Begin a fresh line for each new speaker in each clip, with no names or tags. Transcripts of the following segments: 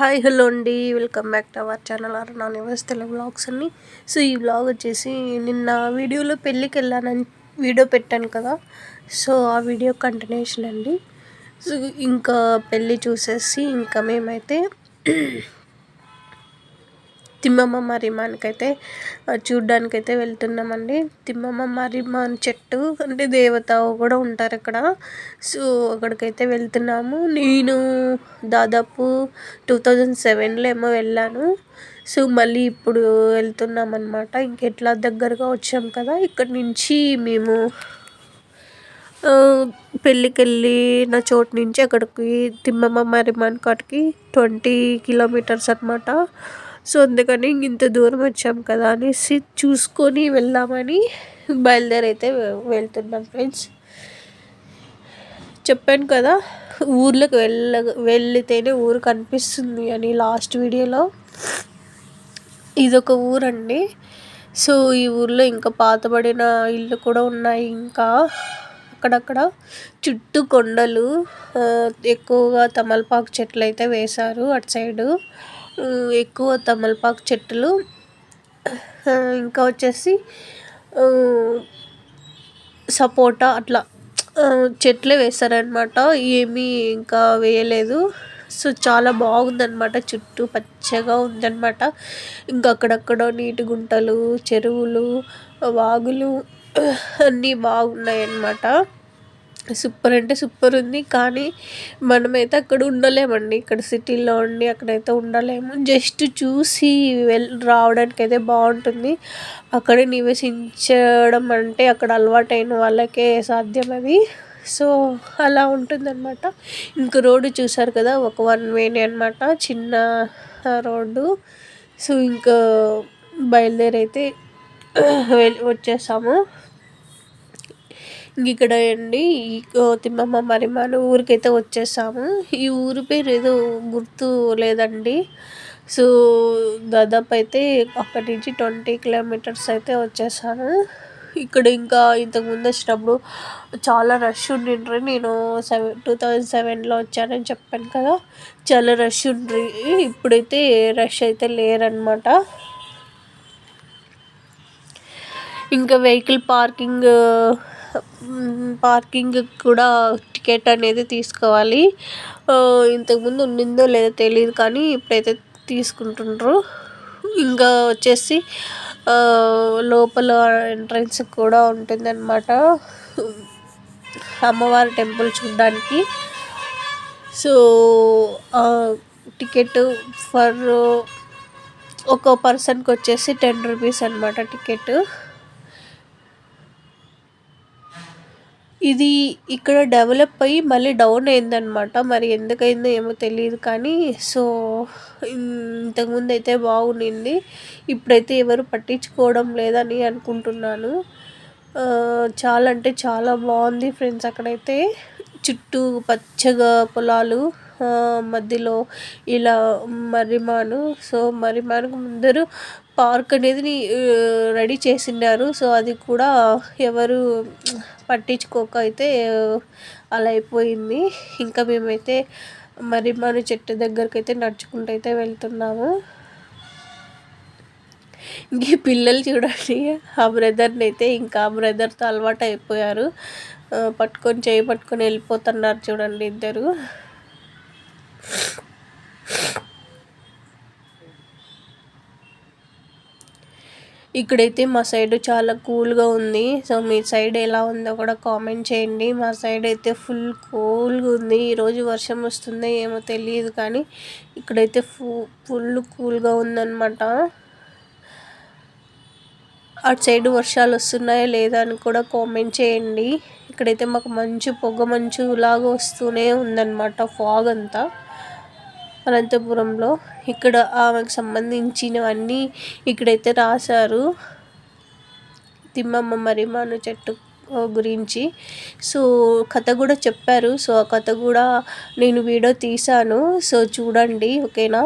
Hi hello అండి. Welcome back to our channel నా Nivas Telugu blogs అన్ని. సో ఈ బ్లాగ్ వచ్చేసి నిన్న వీడియోలో పెళ్ళికి వెళ్ళానని వీడియో పెట్టాను కదా. సో ఆ వీడియో కంటిన్యూషన్ అండి. సో ఇంకా పెళ్ళి చూసేసి ఇంకా మేమైతే తిమ్మమ్మ మరిమానికైతే చూడ్డానికైతే వెళ్తున్నామండి. తిమ్మమ్మ మరిమాన్ చెట్టు అంటే దేవత కూడా ఉంటారు అక్కడ సో అక్కడికైతే వెళ్తున్నాము. నేను దాదాపు టూ థౌజండ్ సెవెన్లో ఏమో వెళ్ళాను. సో మళ్ళీ ఇప్పుడు వెళ్తున్నాం అనమాట ఇంకెట్లా దగ్గరగా వచ్చాం కదా ఇక్కడి నుంచి మేము పెళ్ళికెళ్ళిన చోటు నుంచి అక్కడికి తిమ్మమ్మ మరిమాన్ కాటికి ట్వంటీ కిలోమీటర్స్ అనమాట సో అందుకని ఇంత దూరం వచ్చాం కదా అనేసి చూసుకొని వెళ్దామని బయలుదేరైతే వెళ్తున్నాం ఫ్రెండ్స్. చెప్పాను కదా ఊర్లోకి వెళ్ళ వెళితేనే ఊరు కనిపిస్తుంది అని లాస్ట్ వీడియోలో. ఇదొక ఊరండి. సో ఈ ఊర్లో ఇంకా పాతబడిన ఇల్లు కూడా ఉన్నాయి ఇంకా. అక్కడక్కడ చుట్టూ కొండలు ఎక్కువగా తమలపాకు చెట్లు అయితే వేశారు అటు సైడు. ఎక్కువ తమలపాకు చెట్లు ఇంకా వచ్చేసి సపోటా అట్లా. చెట్లే వేశారనమాట ఏమీ ఇంకా వేయలేదు. సో చాలా బాగుందనమాట చుట్టూ పచ్చగా ఉందనమాట ఇంకా అక్కడక్కడ నీటి గుంటలు చెరువులు వాగులు అన్నీ బాగున్నాయన్నమాట. సూపర్ అంటే సూపర్ ఉంది. కానీ మనమైతే అక్కడ ఉండలేమండి. ఇక్కడ సిటీలో ఉండి అక్కడైతే ఉండలేము. జస్ట్ చూసి వెల్ రావడానికి అయితే బాగుంటుంది. అక్కడే నివసించడం అంటే అక్కడ అలవాటైన వాళ్ళకే సాధ్యం అది సో అలా ఉంటుందన్నమాట. ఇంక రోడ్డు చూసారు కదా? ఒక వన్ వేనే అనమాట చిన్న రోడ్డు. సో ఇంకా బయలుదేరైతే వచ్చేసాము. ఇక్కడ అండి తిమ్మమ్మ మరిమాను ఊరికైతే వచ్చేసాము. ఈ ఊరి పేరు ఏదో గుర్తు లేదండి. సో దాదాపు అయితే అక్కడి నుంచి ట్వంటీ కిలోమీటర్స్ అయితే వచ్చేసాను ఇక్కడ ఇంకా ఇంతకుముందు వచ్చినప్పుడు చాలా రష్ ఉండిండ్రి. నేను సెవెన్ టూ థౌజండ్ సెవెన్లో వచ్చానని చెప్పాను కదా. చాలా రష్ ఉండ్రి. ఇప్పుడైతే రష్ అయితే లేరనమాట. ఇంకా వెహికల్ పార్కింగ్ పార్కింగ్ కూడా టికెట్ అనేది తీసుకోవాలి. ఇంతకుముందు ఉండిందో లేదో తెలియదు కానీ ఇప్పుడైతే తీసుకుంటుండ్రు. ఇంకా వచ్చేసి లోపల ఎంట్రన్స్ కూడా ఉంటుందన్నమాట. అమ్మవారి టెంపుల్ చూడడానికి. సో టికెట్ ఫర్ ఒక పర్సన్కి వచ్చేసి టెన్ రూపీస్ అనమాట టికెట్. ఇది ఇక్కడ డెవలప్ అయ్యి మళ్ళీ డౌన్ అయిందనమాట మరి ఎందుకైందో ఏమో తెలియదు కానీ సో ఇంతకుముందు అయితే బాగుండింది. ఇప్పుడైతే ఎవరు పట్టించుకోవడం లేదని అనుకుంటున్నాను. చాలా అంటే చాలా బాగుంది ఫ్రెండ్స్ అక్కడైతే. చుట్టూ పచ్చగా పొలాలు మధ్యలో ఇలా మరిమాను సో మర్రిమానుకు ముందరు పార్క్ అనేది రెడీ చేసినారు సో అది కూడా ఎవరు పట్టించుకోక అయితే అలా అయిపోయింది. ఇంకా మేమైతే మరి మన చెట్టు దగ్గరికి అయితే నడుచుకుంటూ అయితే వెళ్తున్నాము. ఇంక పిల్లలు చూడండి ఆ బ్రదర్ని అయితే ఇంకా ఆ బ్రదర్తో అలవాటు అయిపోయారు. పట్టుకొని చేయి పట్టుకొని వెళ్ళిపోతున్నారు చూడండి ఇద్దరు. ఇక్కడైతే మా సైడ్ చాలా కూల్గా ఉంది. సో మీ సైడ్ ఎలా ఉందో కూడా కామెంట్ చేయండి. మా సైడ్ అయితే ఫుల్ కూల్గా ఉంది. ఈరోజు వర్షం వస్తుందో ఏమో తెలియదు కానీ ఇక్కడైతే ఫు ఫుల్ కూల్గా ఉందన్నమాట. అటు సైడ్ వర్షాలు వస్తున్నాయా లేదా అని కూడా కామెంట్ చేయండి. ఇక్కడైతే మాకు మంచు పొగ మంచు లాగా వస్తూనే ఉందన్నమాట ఫాగ్ అంతా. అనంతపురంలో ఇక్కడ ఆమెకు సంబంధించినవన్నీ ఇక్కడైతే రాశారు. తిమ్మమ్మ మరిమాను చెట్టు గురించి. సో కథ కూడా చెప్పారు. సో ఆ కథ కూడా నేను వీడియో తీశాను. సో చూడండి ఓకేనా?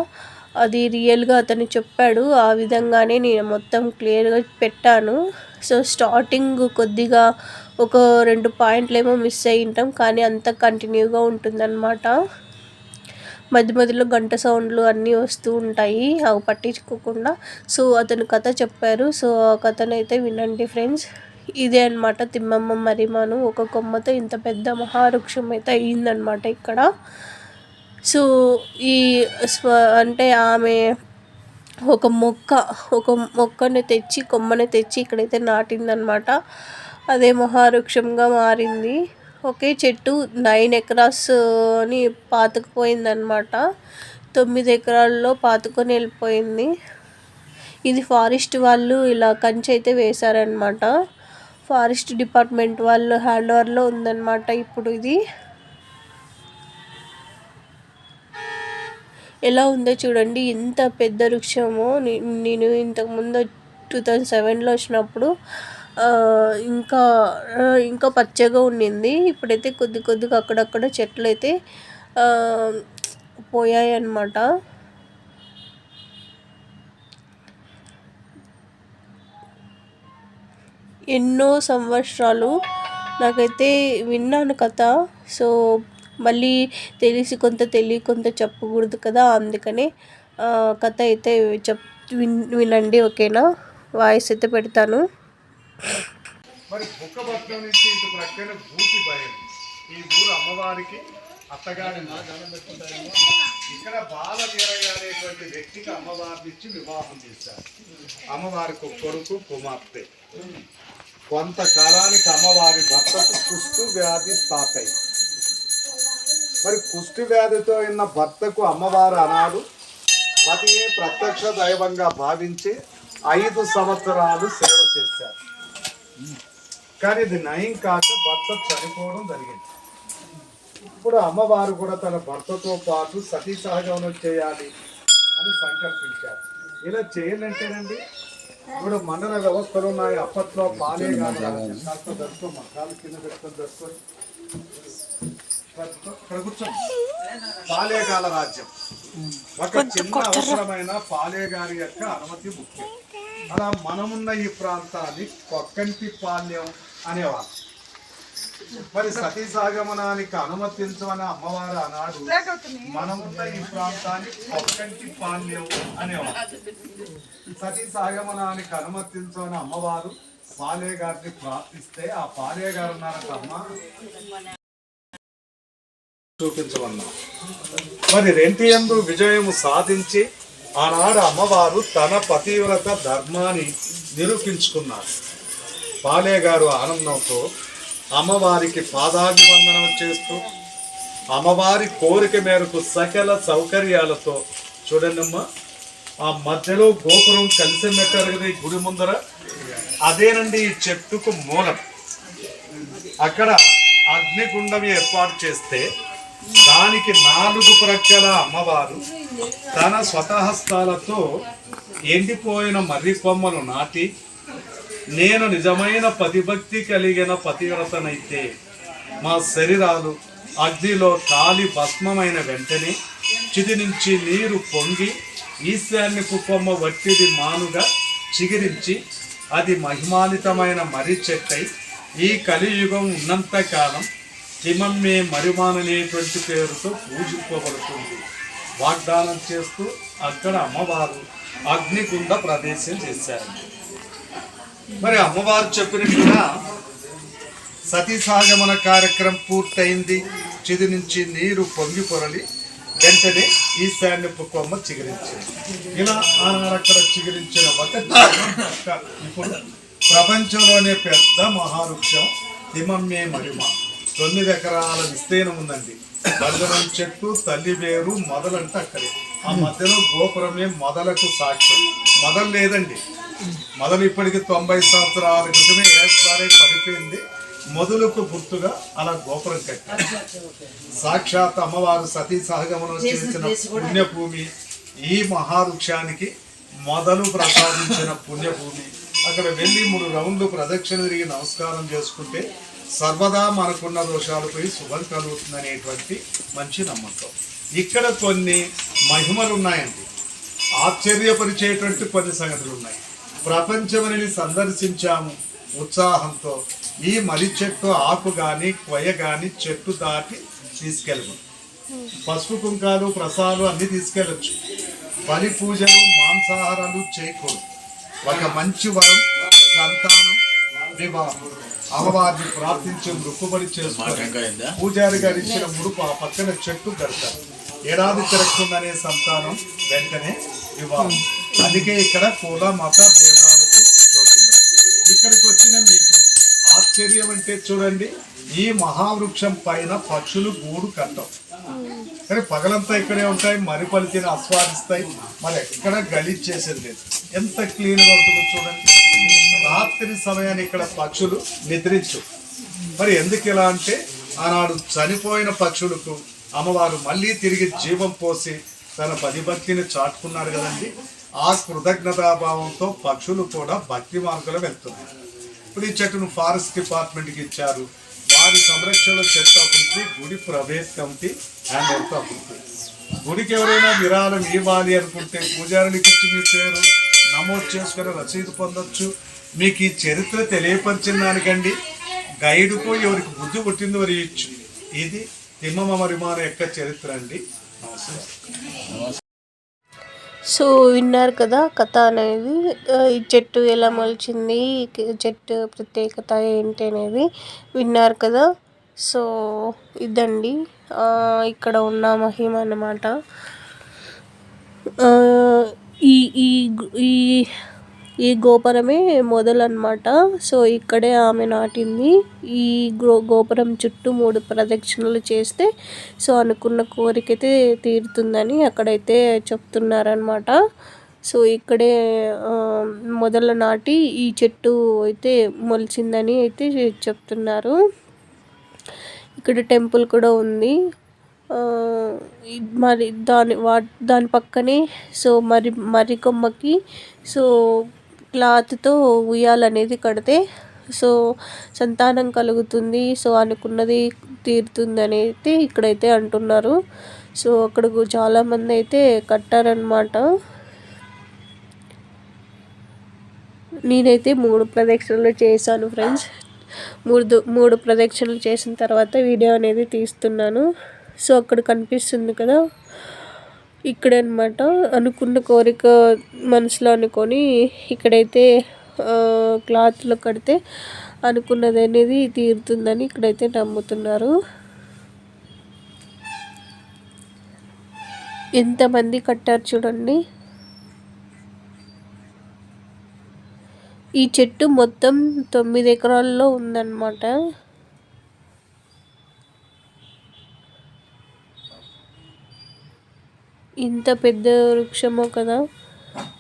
అది రియల్గా అతను చెప్పాడు. ఆ విధంగానే నేను మొత్తం క్లియర్గా పెట్టాను. సో స్టార్టింగ్ కొద్దిగా ఒక రెండు పాయింట్లు ఏమో మిస్ అయ్యి ఉంటాం. కానీ అంత కంటిన్యూగా ఉంటుందన్నమాట. మధ్య మధ్యలో గంట సౌండ్లు అన్నీ వస్తూ ఉంటాయి. అవి పట్టించుకోకుండా. సో అతను కథ చెప్పారు. సో ఆ కథనైతే వినండి ఫ్రెండ్స్. ఇదే అనమాట తిమ్మమ్మ మరిమాను. ఒక కొమ్మతో ఇంత పెద్ద మహావృక్షం అయితే అయ్యిందనమాట ఇక్కడ. సో ఈ స్వ అంటే ఆమె ఒక మొక్క ఒక మొక్కని తెచ్చి కొమ్మని తెచ్చి ఇక్కడైతే నాటిందనమాట అదే మహావృక్షంగా మారింది. ఒకే చెట్టు నైన్ ఎకరాస్ అని పాతుకుపోయిందనమాట తొమ్మిది ఎకరాల్లో పాతుకొని వెళ్ళిపోయింది. ఇది ఫారెస్ట్ వాళ్ళు ఇలా కంచె అయితే వేశారనమాట ఫారెస్ట్ డిపార్ట్మెంట్ వాళ్ళు హ్యాండ్ ఓవర్లో ఉందన్నమాట ఇప్పుడు ఇది. ఎలా ఉందో చూడండి ఎంత పెద్ద వృక్షమో. నేను ఇంతకుముందు టూ థౌజండ్ సెవెన్లో వచ్చినప్పుడు ఇంకా ఇంకా పచ్చగా ఉండింది. ఇప్పుడైతే కొద్ది కొద్దిగా అక్కడక్కడ చెట్లు అయితే పోయాయి అన్నమాట ఎన్నో సంవత్సరాలు నాకైతే విన్నాను కథ. సో మళ్ళీ తెలిసి కొంత తెలియ కొంత చెప్పకూడదు కదా అందుకనే కథ అయితే చెప్ విన్ వినండి ఓకేనా? వాయిస్ అయితే పెడతాను.
మరి బుక్కపట్నం నుంచి ఇటు ప్రక్కన భూతి భయం. ఈ ఊరు అమ్మవారికి అత్తగారి ఇక్కడ బాలవీరయ్య అనేటువంటి వ్యక్తికి అమ్మవారిని ఇచ్చి వివాహం చేశారు. అమ్మవారికి కొడుకు కుమార్తె. కొంతకాలానికి అమ్మవారి భర్తకు కుష్టు వ్యాధి స్టార్ట్ అయింది. మరి కుష్టి వ్యాధితో ఉన్న భర్తకు అమ్మవారు అనాడు. పతియే ప్రత్యక్ష దైవంగా భావించి ఐదు సంవత్సరాలు సేవ చేశారు. కానీ ఇది నయం కాక భర్త చనిపోవడం జరిగింది. ఇప్పుడు అమ్మవారు కూడా తన భర్తతో పాటు సతీ సహగమనం చేయాలి అని సంకల్పించారు. ఇలా చేయాలంటేనండి ఇప్పుడు మండల వ్యవస్థలు ఉన్నాయి అప్పట్లో పాలే కాదు కాస్త దర్శనం కింద పెట్టుకొని దర్శనం ప్రభుత్వం కూర్చోండి రాజ్యం. ఒక చిన్న అవసరమైన పాలేగారి యొక్క అనుమతి ముఖ్యం. అలా మనమున్న ఈ ప్రాంతాన్ని కొక్కంటి పాల్యం అనేవారు. మరి సతీ సాగమనానికి అనుమతించమని అమ్మవారు అన్నాడు. మనమున్న ఈ ప్రాంతాన్ని కొక్కంటి పాల్యం అనేవారు. సతీ సాగమనానికి అనుమతించమని అమ్మవారు పాలే గారిని ప్రార్థిస్తే ఆ పాలే గారు ఉన్నారంట అమ్మ చూపించమన్నా. మరి రెంటి యందు విజయము సాధించి ఆనాడు అమ్మవారు తన పతివ్రత ధర్మాన్ని నిరూపించుకున్నారు. పాలే గారు ఆనందంతో అమ్మవారికి పాదాభివందనం చేస్తూ అమ్మవారి కోరిక మేరకు సకల సౌకర్యాలతో చూడండమ్మా ఆ మధ్యలో గోపురం కలిసి పెట్టారు కదా ఈ గుడి ముందర అదేనండి ఈ చెట్టుకు మూలం. అక్కడ అగ్నిగుండం ఏర్పాటు చేస్తే దానికి నాలుగు ప్రక్కల అమ్మవారు తన స్వతహస్తాలతో ఎండిపోయిన మర్రి కొమ్మను నాటి నేను నిజమైన పతిభక్తి కలిగిన పతివ్రతనైతే మా శరీరాలు అగ్నిలో కాలి భస్మమైన వెంటనే చిది నుంచి నీరు పొంగి ఈశాన్యపు కొమ్మ వట్టిది మానుగా చిగిరించి అది మహిమానితమైన మర్రి చెట్టై ఈ కలియుగం ఉన్నంతకాలం హిమమ్మే మరిమాన్ అనేటువంటి పేరుతో పూజింపబడుతుంది. వాగ్దానం చేస్తూ అక్కడ అమ్మవారు అగ్నికుండ ప్రదేశం చేశారు. మరి అమ్మవారు చెప్పినట్టుగా సతీసాగమన కార్యక్రమం పూర్తయింది. చిది నుంచి నీరు పొంగి పొరలి వెంటనే ఈశాన్యపు కొమ్మ చిగురించింది. ఇలా ఆనారక్కడ చిగురించిన ఒక ఇప్పుడు ప్రపంచంలోనే పెద్ద మహావృక్షం హిమమ్మే మరిమ. తొమ్మిది ఎకరాల విస్తీర్ణం ఉందండి. బంధనం చెట్టు తల్లి వేరు మొదలంటే అక్కడే. ఆ మధ్యలో గోపురమే మొదలకు సాక్ష్యం. మొదలు లేదండి. మొదలు ఇప్పటికి తొంభై సంవత్సరాల క్రితమే ఏసారి పడిపోయింది. మొదలుకు గుర్తుగా అలా గోపురం కట్టారు. సాక్షాత్ అమ్మవారు సతీ సహగమనం చేసిన పుణ్యభూమి. ఈ మహావృక్షానికి మొదలు ప్రసాదించిన పుణ్యభూమి. అక్కడ వెళ్ళి మూడు రౌండ్లు ప్రదక్షిణ తిరిగి నమస్కారం చేసుకుంటే సర్వదా మనకున్న దోషాలు పోయి శుభం కలుగుతుందనేటువంటి మంచి నమ్మకం. ఇక్కడ కొన్ని మహిమలు ఉన్నాయండి ఆశ్చర్యపరిచేటువంటి కొన్ని సంగతులు ఉన్నాయి ప్రపంచమని సందర్శించాము ఉత్సాహంతో. ఈ మలి చెట్టు ఆకు కానీ కొయ్య కానీ చెట్టు దాటి తీసుకెళ్ళము పసుపు కుంకాలు ప్రసాదాలు అన్ని తీసుకెళ్ళచ్చు. బలి పూజలు మాంసాహారాలు చేయకూడదు. ఒక మంచి వరం సంతానం వివాహం. అమ్మవారిని ప్రార్థించి మృక్కుబడి చేసుకొని పూజారి గారు ఇచ్చిన ముడుపు ఆ పక్కన చెట్టు కడతారు ఏడాది తిరగకుండానే సంతానం వెంటనే వివాహం. అందుకే ఇక్కడ కుల మత భేదాలకు ఇక్కడికి వచ్చిన మీకు ఆశ్చర్యం అంటే చూడండి ఈ మహావృక్షం పైన పక్షులు గూడు కట్టవు. కానీ పగలంతా ఇక్కడే ఉంటాయి మరి పలికిన ఆస్వాదిస్తాయి. మరి ఎక్కడ గలీజ్ చేసేది లేదు. ఎంత క్లీన్గా ఉంటుందో చూడండి. రాత్రి సమయాన్ని ఇక్కడ పక్షులు నిద్రించు. మరి ఎందుకు ఇలా అంటే ఆనాడు చనిపోయిన పక్షులకు అమ్మవారు మళ్ళీ తిరిగి జీవం పోసి తన పదిభక్తిని చాటుకున్నారు కదండి. ఆ కృతజ్ఞతాభావంతో పక్షులు కూడా భక్తి మార్గంలో వెళ్తున్నాయి. ఇప్పుడు ఈ చెట్టును ఫారెస్ట్ డిపార్ట్మెంట్కి ఇచ్చారు. వారి సంరక్షణ చెట్టు అభివృద్ధి గుడి ప్రవేశ కమిటీ హ్యాండ్ అవుట్ అభివృద్ధి. గుడికి ఎవరైనా విరాళం ఇవ్వాలి అనుకుంటే పూజారునికి ఇచ్చి మీ పేరు నమోదు చేసుకుని రసీదు పొందొచ్చు. మీకు ఈ చరిత్ర తెలియపరిచిన దానికండి. గైడ్కు ఎవరికి బుద్ధి పుట్టిందో వారు ఇచ్చు. ఇది తిమ్మమ్మ యొక్క చరిత్ర అండి.
సో విన్నారు కదా కథ అనేది ఈ చెట్టు ఎలా మలిచింది చెట్టు ప్రత్యేకత ఏంటి అనేది విన్నారు కదా. సో ఇదండి ఇక్కడ ఉన్న మహిమ అన్నమాట. ఈ ఈ ఈ ఈ గోపురమే మొదలన్నమాట. సో ఇక్కడే ఆమె నాటింది. ఈ గో గోపురం చుట్టూ మూడు ప్రదక్షిణలు చేస్తే సో అనుకున్న కోరికైతే తీరుతుందని అక్కడైతే చెప్తున్నారనమాట సో ఇక్కడే మొదలు నాటి ఈ చెట్టు అయితే మొలిచిందని అయితే చెప్తున్నారు. ఇక్కడ టెంపుల్ కూడా ఉంది. మరి దాని వా దాని పక్కనే సో మరి మర్రి కొమ్మకి సో క్లాత్తో ఉయ్యాలనేది కడితే సో సంతానం కలుగుతుంది. సో అనుకున్నది తీరుతుంది అని అయితే ఇక్కడైతే అంటున్నారు. సో అక్కడకు చాలామంది అయితే కట్టారనమాట నేనైతే మూడు ప్రదక్షిణలు చేశాను ఫ్రెండ్స్. మూడు మూడు ప్రదక్షిణలు చేసిన తర్వాత వీడియో అనేది తీస్తున్నాను. సో అక్కడ కనిపిస్తుంది కదా. ఇక్కడే అనమాట అనుకున్న కోరిక మనసులో అనుకొని ఇక్కడైతే క్లాత్లో కడితే అనుకున్నది అనేది తీరుతుందని ఇక్కడైతే నమ్ముతున్నారు. ఎంతమంది కట్టారు చూడండి. ఈ చెట్టు మొత్తం తొమ్మిది ఎకరాల్లో ఉందన్నమాట. ఇంత పెద్ద వృక్షమో కదా?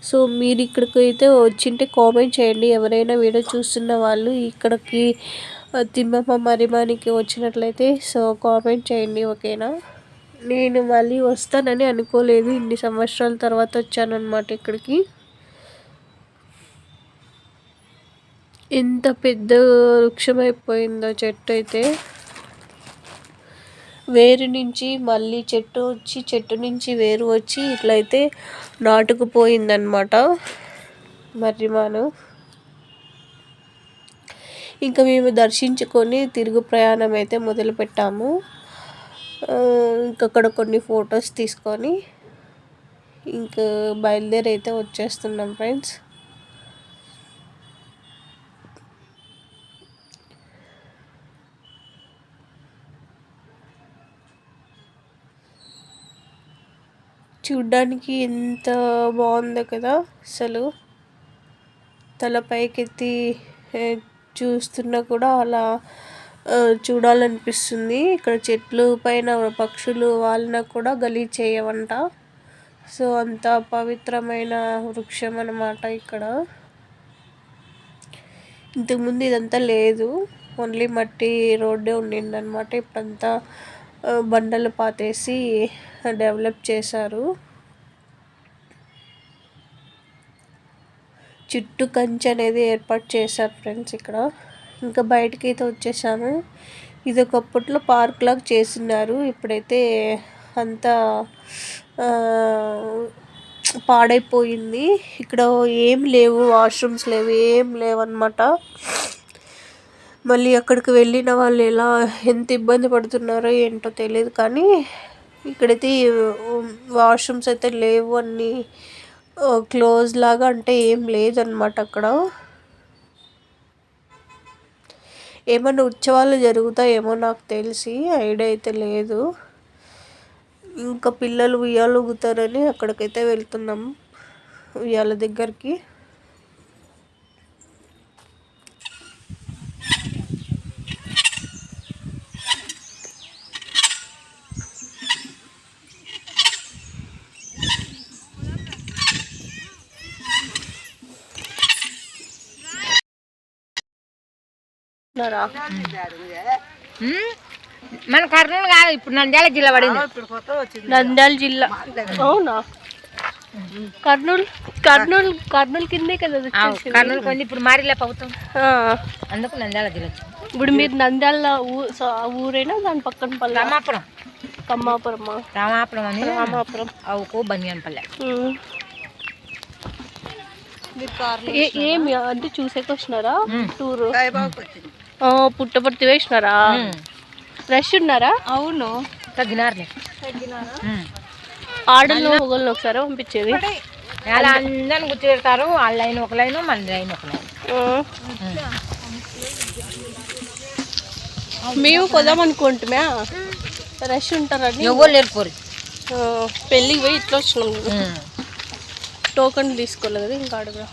సో మీరు ఇక్కడికి అయితే వచ్చింటే కామెంట్ చేయండి. ఎవరైనా వీడియో చూస్తున్న వాళ్ళు ఇక్కడికి ఆ, తిమ్మమ్మ మరిమానికి వచ్చినట్లయితే సో కామెంట్ చేయండి ఓకేనా? నేను మళ్ళీ వస్తానని అనుకోలేదు. ఇన్ని సంవత్సరాల తర్వాత వచ్చాను అనమాట ఇక్కడికి. ఎంత పెద్ద వృక్షమైపోయిందో చెట్టు అయితే. వేరు నుంచి మళ్ళీ చెట్టు వచ్చి చెట్టు నుంచి వేరు వచ్చి ఇట్లయితే నాటుకుపోయిందనమాట మర్రిమాను ఇంకా మేము దర్శించుకొని తిరుగు ప్రయాణం అయితే మొదలుపెట్టాము ఇంకక్కడ అక్కడ కొన్ని ఫొటోస్ తీసుకొని ఇంకా బయలుదేరి అయితే వచ్చేస్తున్నాం ఫ్రెండ్స్. చూడ్డానికి ఎంత బాగుందో కదా అసలు. తల పైకెత్తి చూస్తున్నా కూడా అలా చూడాలనిపిస్తుంది. ఇక్కడ చెట్లు పైన పక్షులు వాళ్ళన కూడా గలీ చేయవంట. సో అంత పవిత్రమైన వృక్షం అన్నమాట ఇక్కడ. ఇంతకుముందు ఇదంతా లేదు. ఓన్లీ మట్టి రోడ్డే ఉండిందనమాట ఇప్పుడంతా బండలు పాతేసి డెవలప్ చేశారు. చుట్టూ కంచె అనేది ఏర్పాటు చేశారు ఫ్రెండ్స్ ఇక్కడ. ఇంకా బయటికి అయితే వచ్చేసాము ఇది ఒకప్పట్లో పార్క్ లాగా చేసినారు. ఇప్పుడైతే అంతా పాడైపోయింది. ఇక్కడ ఏం లేవు వాష్రూమ్స్ లేవు ఏం లేవు మళ్ళీ అక్కడికి వెళ్ళిన వాళ్ళు ఎలా ఎంత ఇబ్బంది పడుతున్నారో ఏంటో తెలియదు కానీ
ఇక్కడైతే వాష్రూమ్స్ అయితే లేవు అన్ని. క్లోజ్ లాగా అంటే ఏం లేదన్నమాట అక్కడ. ఏమైనా ఉత్సవాలు జరుగుతాయేమో నాకు తెలిసి ఐడియా అయితే లేదు. ఇంకా పిల్లలు ఉయ్యాలు ఊగుతారని అక్కడికైతే వెళ్తున్నాం ఉయ్యాల దగ్గరికి.
మన కర్నూలు కాదు ఇప్పుడు నంద్యాల జిల్లా పడింది.
నంద్యాల జిల్లా. అవునా? కర్నూలు కర్నూలు కర్నూలు కిందే కదా.
కర్నూలు కొంది ఇప్పుడు మారిలే ప్రభుత్వం.
ఆ,
అందుకు నంద్యాల జిల్లా.
ఇప్పుడు మీరు నంద్యాల ఊరేనా దాని పక్కన పల్లె?
రామాపురం.
కమ్మాపురమా
రామాపురం అని
రామాపురం.
అవుకు బనియాన్పల్లె
ఏమి అంటే చూసేకి వచ్చినారా? టూర్? పుట్టపర్తి వేసినారా? రష్ ఉన్నారా?
అవును. తగ్గినారులే. ఉమ్.
ఆడల్లో మొగల్లో ఒకసారి పంపించేది
అలా అందరిని కూర్చోబెడతారు వాళ్ళ లైన్ ఒక లైన్ మన లైన్ ఒక లైన్.
మేము పోదాం అనుకుంటున్నా. రష్ ఉంటారని
ఎవరు లేరు
పెళ్ళికి పోయి ఇట్లా వచ్చినాం. టోకెన్ తీసుకోలేదు కదా ఇంకా అడుగురా.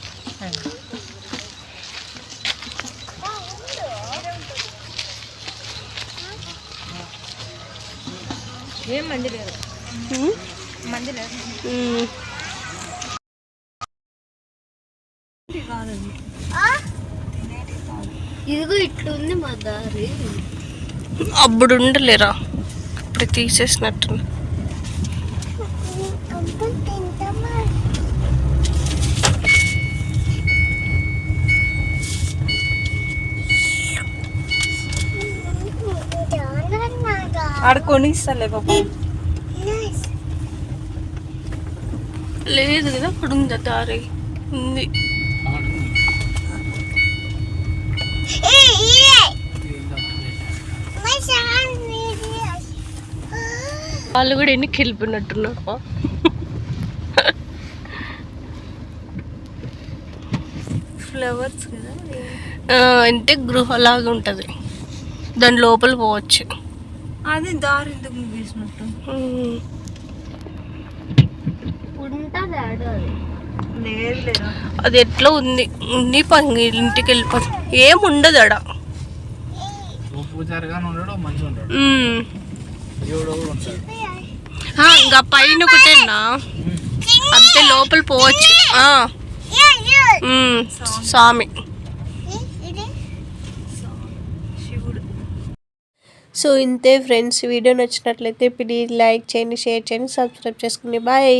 ఏం మంది. మంది.
ఇదిగో ఇట్లుంది మా దారి.
అప్పుడు ఉండలేరా ఇప్పుడు తీసేసినట్టు
ఆడ కొనిస్తలే పాప
లేదు కదా అప్పుడు ఉందా దారి. ఉంది. వాళ్ళు కూడా ఎన్ని వెళ్ళిపోయినట్టున్నారు
ఫ్లవర్స్ కదా.
అంటే గృహలాగా ఉంటుంది. దాని లోపల పోవచ్చు.
అది దారి ఎందుకు ముగిసినట్టు అది.
ఎట్లా ఉంది? ఉంది పంగి ఇంటికి వెళ్ళిపోతుంది ఏం ఉండదు. ఆ, ఇంకా పైన ఒకటేనా అంతే లోపల పోవచ్చు. స్వామి. సో ఇంతే ఫ్రెండ్స్ వీడియో నచ్చినట్లయితే ప్లీజ్ లైక్ చేయండి షేర్ చేయండి సబ్స్క్రైబ్ చేసుకోండి బాయ్.